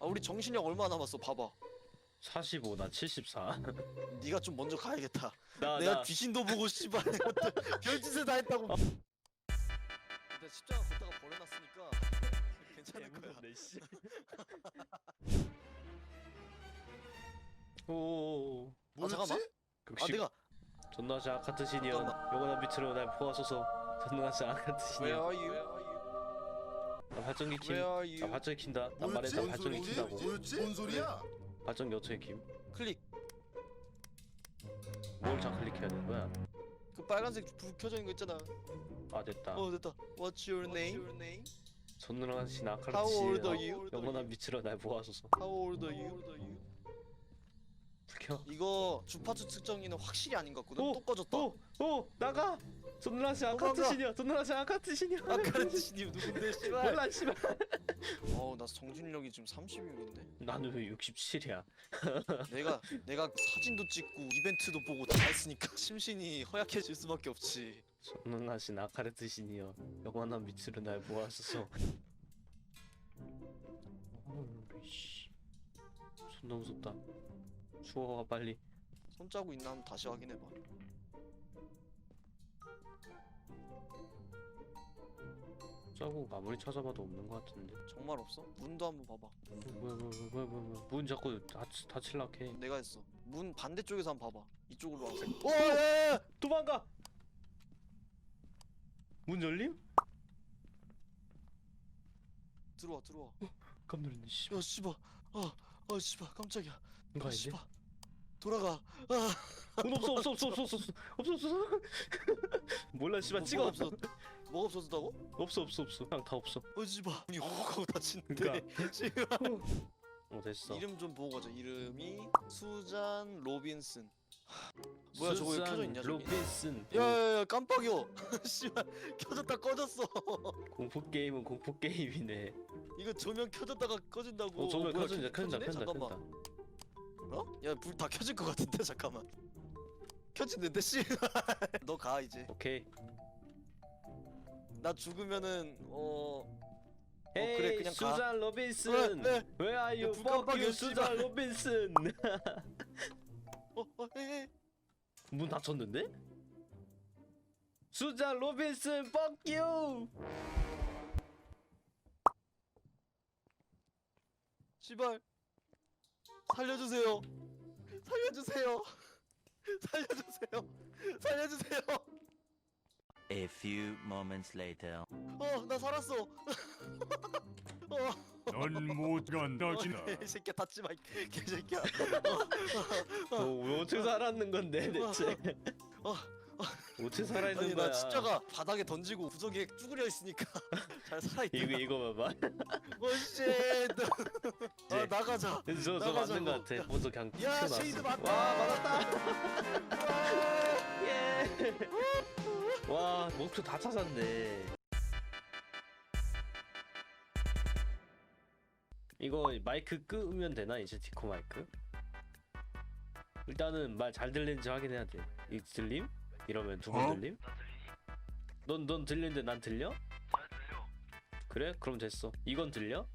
아 우리 정신력 얼마 남았어? 봐봐. 45, 나 74. 네가 좀 먼저 가야겠다. 나, 내가 나. 귀신도 보고 씨발 별짓을 다 했다고. 내가 십자가 걷다가 버려놨으니까 괜찮을 거야. 개무섭네, 씨. 오. 아 잠깐만. 아 극심. 내가 존나시 아카트 시니언 영원한 빛으로 날 보아소서. 존나시 아카트 시니언 are you? 나 발전기 킴 Where 나 you? 발전기 킨다 나 뭐였지? 말했다 뭔 발전기 소리지? 킨다고 뭐였지? 뭔 소리야? 발전기 어떻게 킴? 클릭 뭘 좌클릭해야 되는 거야? 그 빨간색 불 켜져 있는 거 있잖아 아 됐다 어 됐다 What's your name? 존나시 아카트 How old are you? 영원한 빛으로 날 보아소서 How old are you? 불켜 이거 주파수 측정기는 확실히 아닌 것 같거든 오! 또 꺼졌다 오! 오! 나가! 존나시 아카트 도망가. 시니언 존나시 아카트 시니언 아카르티님 누군데 씨발 몰라 씨발 어나 정신력이 지금 36인데 나는 왜 67이야 내가 내가 사진도 찍고 이벤트도 보고 다 했으니까 심신이 허약해질 수밖에 없지 존나시 아카트 시니언 영원한 빛으로 날 보아소서 어우, 씨. 존나 무섭다 추워가 빨리. 손자국 있나 한번 다시 확인해봐. 자국 아무리 찾아봐도 없는 것 같은데. 정말 없어? 문도 한번 봐봐. 뭐야 뭐야 뭐야 뭐야 뭐야 문 자꾸 닫, 닫힐락 해. 내가 했어. 문 반대쪽에서 한번 봐봐. 이쪽으로 와서. 오! 야, 야, 야! 도망가! 문 열림? 들어와 들어와. 깜놀랐네 씨야 씨발. 아, 아 씨발. 깜짝이야 아, 이제? 돌아가. 아. 어, 돈 없어 없어 없어 없어 없어 없어 없어 없어. 몰라 씨발 뭐, 찍어. 없어. 뭐가 없어졌다고? 없어 없어 없어. 그냥 다 없어. 어지마. 이 호구하고 다친데. 씨발. 어 됐어. 이름 좀 보고 가자. 이름이 수잔 로빈슨. 뭐야 저거 왜 켜져 있냐 저기. 로빈슨. 야야야 깜빡이야. 씨발 켜졌다 꺼졌어. 공포 게임은 공포 게임이네. 이거 조명 켜졌다가 꺼진다고. 어 조명 켜진다 켜진다 켜진다. 잠깐만. 켜진다 어? 야 불 다 켜질 것 같은데 잠깐만 켜지는데 씨 너 가 이제 오케이 나 죽으면은 어 헤이 그래, 그냥 가. 수잔 로빈슨 네, 네. Where are you? 야, 불 Fuck 깜빡이야, you 씨발. 수잔 로빈슨 어, 어, 에. 문 닫혔는데? 수잔 로빈슨 Fuck you 씨발 살려주세요. 살려주세요. 살려주세요. 살려주세요. A few moments later. 어 나 살았어. 어. 넌 못 간다 어, 이 새끼야 닫지 마 이 개새끼야. 너 어떻게 살았는 건데 대체? 어, 어떻게 아니 살아있는 나 거야 십자가 바닥에 던지고 구석에 쭈그려 있으니까 잘 살아있다 이거 이거 봐봐 오씨 아 이제- 나가자 저, 저 나가자고. 맞는 거 같아 야. 먼저 그냥 야 튀어나왔어. 쉐이드 맞다 와 맞았다 예와 목표 다 찾았네 이거 마이크 끄면 되나 이제 디코 마이크? 일단은 말 잘 들리는지 확인해야 돼. 이 들림? 이러면 두 번 어? 들림? 넌 넌 들리는데 난 들려? 그래? 그럼 됐어. 이건 들려?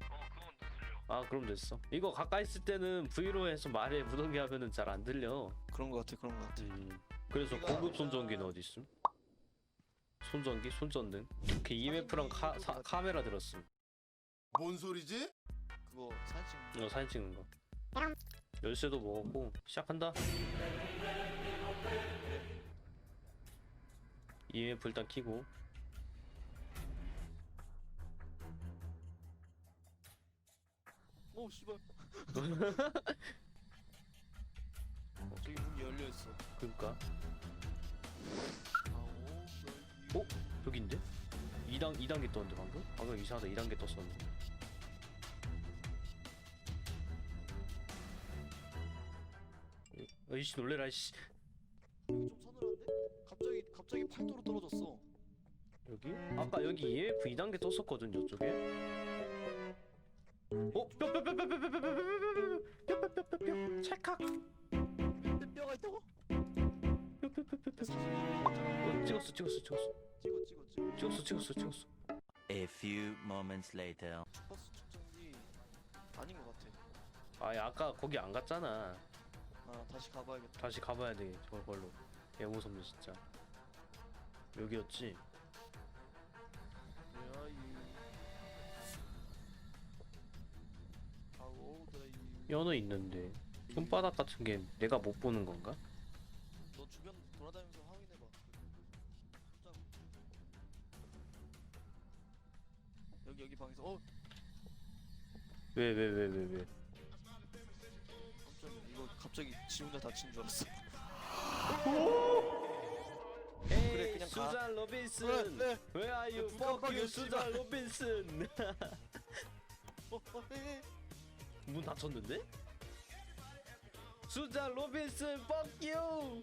아 그럼 됐어. 이거 가까이 있을 때는 V로 해서 말에 무던기 하면은 잘 안 들려. 그런 거 같아 그런 거 같아 음. 그래서 고급 손전기는 어디 있음? 손전기, 손전등. 그 EMF랑 카, 사, 카메라 들었음. 뭔 소리지? 그거 사진 찍는 이거 사진 찍는 거. 열쇠도 먹었고 시작한다. EMF 일단 키고 오 씨발 저기 문이 열려 있어 그니까 아오 어? 여기인데? 2단 2단계 떴는데 방금? 방금 이상하다 2단계 떴었는데. 어이씨 놀래라 서늘한데? 갑자기 갑자기 8도로 떨어졌어 여기? 아까 여기 EMF 2단계 떴었거든 이쪽에 어? 뼈뼈뼈뼈뼈뼈뼈뼈뼈뼈뼈뼈뼈뼈 찰칵 뼈- 뼈가 있다고? 어, 찍었어 찍었어 찍었어 찍어 찍어 찍어 찍었어 찍었어 찍었어 A few moments later. 버스 측정기 아닌 것 같아. 아 아까 거기 안 갔잖아 아 다시 가봐야겠다. 다시 가봐야 돼 저걸로 개 무섭네 진짜 여기였지 Where are you? How old are you? 연어 있는데 손바닥 같은 게 내가 못 보는 건가? 너 주변 돌아다니면서 확인해봐. 여기 여기 방에서 어왜왜 왜 왜 왜, 깜짝이야 이거 갑자기 지 혼자 다친 줄 알았어. 수잔 로빈슨 네, 네. Where are you? 네, Fuck you 깜빡이야, 수잔 씨발. 로빈슨 어, 어, 에, 에. 문 닫혔는데? 수잔 로빈슨 Fuck you